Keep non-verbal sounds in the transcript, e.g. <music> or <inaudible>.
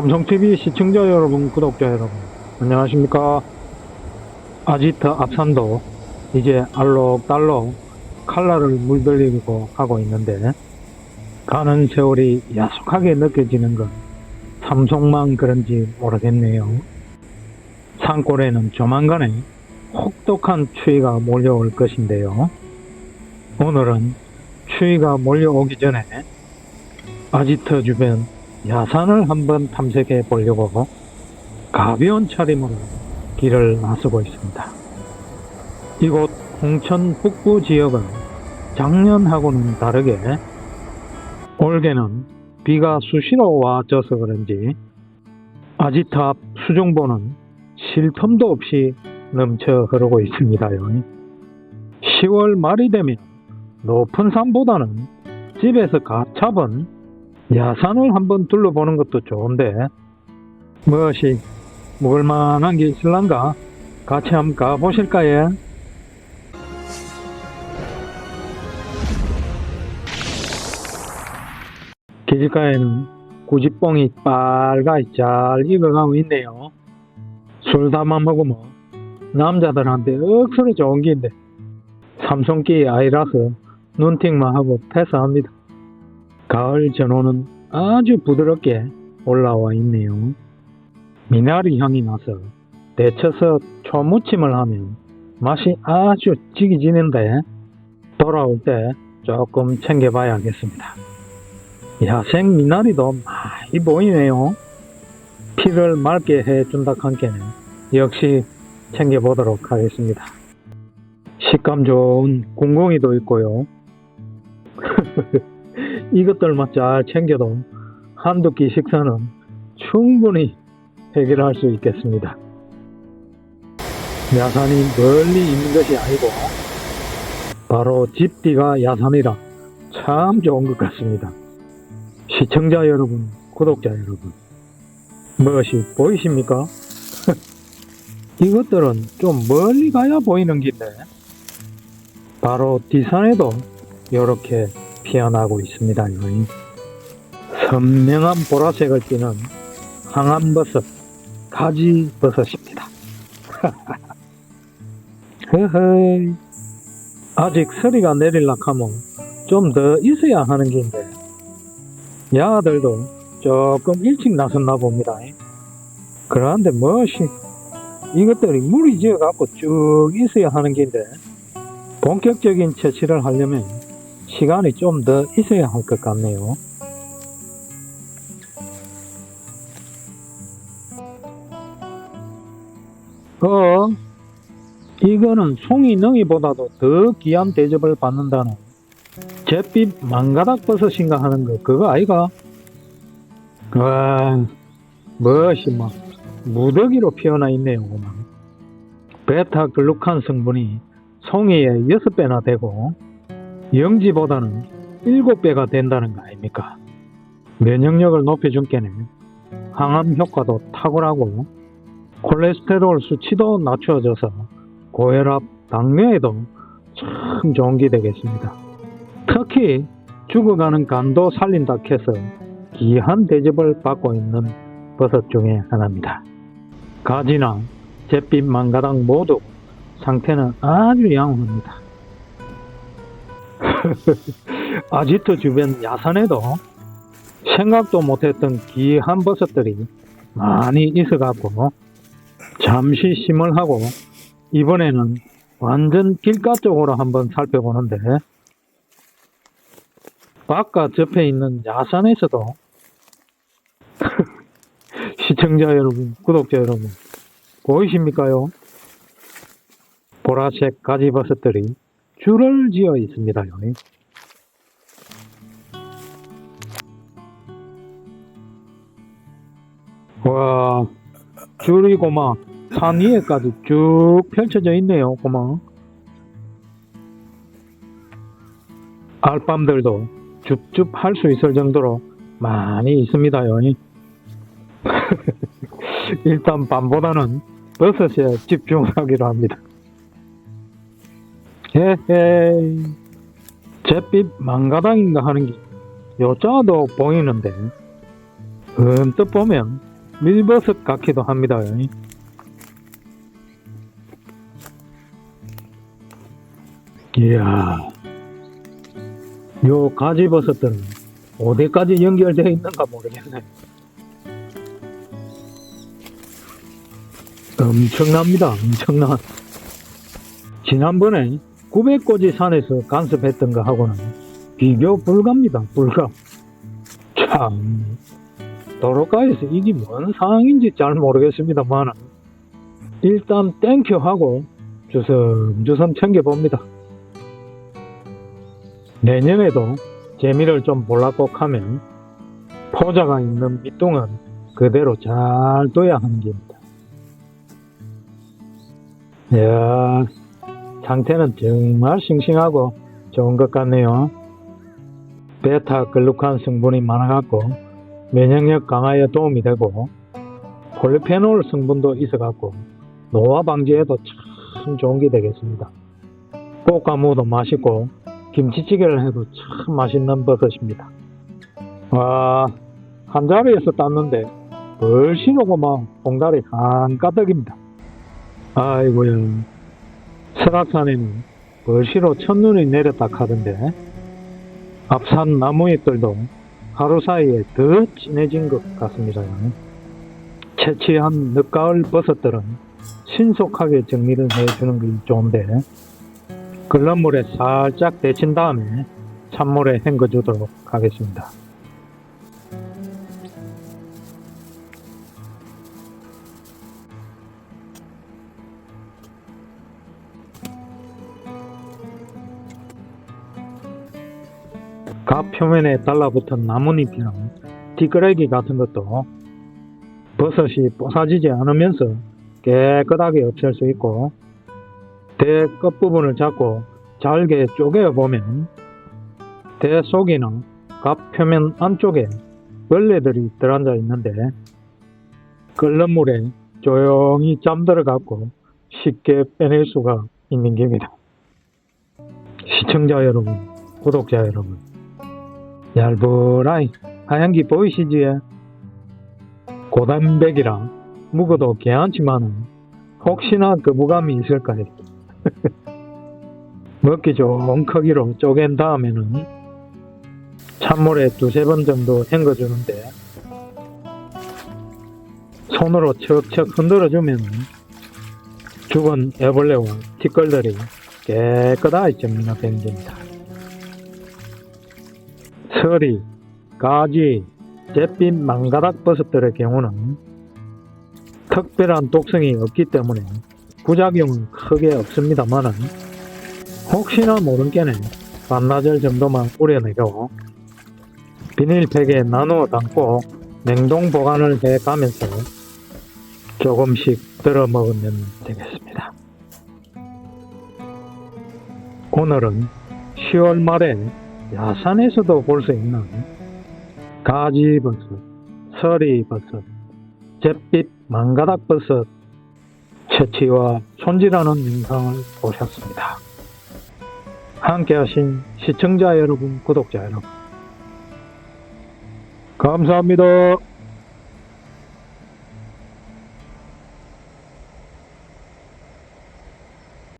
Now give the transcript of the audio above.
삼성TV 시청자 여러분, 구독자 여러분, 안녕하십니까. 아지트 앞산도 이제 알록달록 칼날을 물들이고 하고 있는데, 가는 세월이 야속하게 느껴지는 건 삼성만 그런지 모르겠네요. 산골에는 조만간에 혹독한 추위가 몰려올 것인데요. 오늘은 추위가 몰려오기 전에 아지트 주변 야산을 한번 탐색해 보려고 가벼운 차림으로 길을 나서고 있습니다. 이곳 홍천 북부 지역은 작년하고는 다르게 올해는 비가 수시로 와져서 그런지 수중보는 쉴 틈도 없이 넘쳐 흐르고 있습니다요. 10월 말이 되면 높은 산보다는 집에서 가차은 야산을 한번 둘러보는 것도 좋은데 무엇이 먹을 만한 게 있을란가? 같이 한번 가보실까요? 길가에는 구지뽕이 빨갛게 잘 익어가고 있네요. 술 담아 먹으면 남자들한테 억수로 좋은 게인데 삼성끼 아이라서 눈팅만 하고 패스합니다. 가을 전호는 아주 부드럽게 올라와 있네요. 미나리 향이 나서 데쳐서 초무침을 하면 맛이 아주 지기지는데 돌아올 때 조금 챙겨봐야겠습니다. 야생 미나리도 많이 보이네요. 피를 맑게 해준다 한께는 역시 챙겨보도록 하겠습니다. 식감 좋은 공공이도 있고요. <laughs> 이것들만 잘 챙겨도 한두 끼 식사는 충분히 해결할 수 있겠습니다. 야산이 멀리 있는 것이 아니고 바로 집 뒤가 야산이라 참 좋은 것 같습니다. 시청자 여러분, 구독자 여러분, 무엇이 보이십니까? <laughs> 이것들은 좀 멀리 가야 보이는 긴데 바로 뒷산에도 이렇게 피어나고 있습니다. 선명한 보라색을 띠는 항암버섯, 가지버섯입니다. <laughs> 허허이. 아직 서리가 내릴락 하면 좀 더 있어야 하는 긴데 야들도 조금 일찍 나섰나 봅니다. 그런데 무엇이 이것들이 물이 지어 갖고 쭉 있어야 하는 긴데 본격적인 채취를 하려면 시간이 좀 더 있어야 할 것 같네요. 어, 이거는 송이 능이보다도 더 귀한 대접을 받는다는 잿빛 망가닥 버섯인가 하는 거 그거 아이가? 와, 무엇이 막 무더기로 피어나 있네요. 그만. 베타 글루칸 성분이 송이의 6배나 되고 영지보다는 7배가 된다는 거 아닙니까? 면역력을 높여준 게는 항암 효과도 탁월하고 콜레스테롤 수치도 낮춰져서 고혈압, 당뇨에도 참 좋은 게 되겠습니다. 특히 죽어가는 간도 살린다 해서 귀한 대접을 받고 있는 버섯 중에 하나입니다. 가지나 잿빛 망가당 모두 상태는 아주 양호합니다. <laughs> 아지트 주변 야산에도 생각도 못했던 귀한 버섯들이 많이 있어갖고 잠시 심을 하고 이번에는 완전 길가 쪽으로 한번 살펴보는데 바깥 옆에 있는 야산에서도 <laughs> 시청자 여러분, 구독자 여러분 보이십니까요? 보라색 가지버섯들이 줄을 지어 있습니다. 여기. 와, 줄이 고마 산 위에까지 쭉 펼쳐져 있네요. 고마 알밤들도 줍줍 할 수 있을 정도로 많이 있습니다. 여기. <laughs> 일단 밤보다는 버섯에 집중하기로 합니다. 헤헤 잿빛 망가당인가 하는 게 요자도 보이는데 언뜻 보면 밀버섯 같기도 합니다. 이야, 요 가지버섯들은 어디까지 연결되어 있는가 모르겠네. 엄청납니다. 엄청나. 지난번에 900고지 산에서 간섭했던 거 하고는 비교 불가입니다. 불가. 참 도로가에서 이게 뭔 상황인지 잘 모르겠습니다만 일단 땡큐 하고 주섬주섬 챙겨봅니다. 내년에도 재미를 좀 볼락꼭 하면 포자가 있는 밑동은 그대로 잘 둬야 하는 겁니다. 이야, 상태는 정말 싱싱하고 좋은 것 같네요. 베타 글루칸 성분이 많아갖고 면역력 강화에 도움이 되고 폴리페놀 성분도 있어갖고 노화 방지에도 참 좋은 게 되겠습니다. 볶아무도 맛있고 김치찌개를 해도 참 맛있는 버섯입니다. 와, 한 자리에서 땄는데 막 봉다리 한가득입니다. 아이고야, 설악산에는 벌시로 첫눈이 내렸다 하던데 앞산 나무잎들도 하루 사이에 더 진해진 것 같습니다. 채취한 늦가을 버섯들은 신속하게 정리를 해주는 게 좋은데 끓는 물에 살짝 데친 다음에 찬물에 헹궈주도록 하겠습니다. 갓 표면에 달라붙은 나뭇잎이랑 뒷그레기 같은 것도 버섯이 뽀사지지 않으면서 깨끗하게 없앨 수 있고 대 끝부분을 잡고 잘게 쪼개어 보면 대 속이나 갓 표면 안쪽에 벌레들이 들어앉아 있는데 끓는 물에 조용히 잠들어 갖고 쉽게 빼낼 수가 있는 겁니다. 시청자 여러분, 구독자 여러분, 얇으라이 하얀 게 보이시지? 고단백이라 묵어도 괜찮지만은 혹시나 거부감이 있을까요? <laughs> 먹기 좋은 크기로 쪼갠 다음에는 찬물에 두세 번 정도 헹궈주는데 손으로 척척 흔들어주면 죽은 애벌레와 티끌들이 깨끗하게 정리가 겁니다. 서리, 가지, 잿빛 망가닥 버섯들의 경우는 특별한 독성이 없기 때문에 부작용은 크게 없습니다만은 혹시나 모른 게는 반나절 정도만 우려내고 비닐팩에 나누어 담고 냉동 보관을 해 가면서 조금씩 들어 먹으면 되겠습니다. 오늘은 10월 말에 야 산에서도 볼 수 있는 가지버섯, 서리버섯, 잿빛 망가닥버섯 채취와 손질하는 영상을 보셨습니다. 함께 하신 시청자 여러분, 구독자 여러분 감사합니다.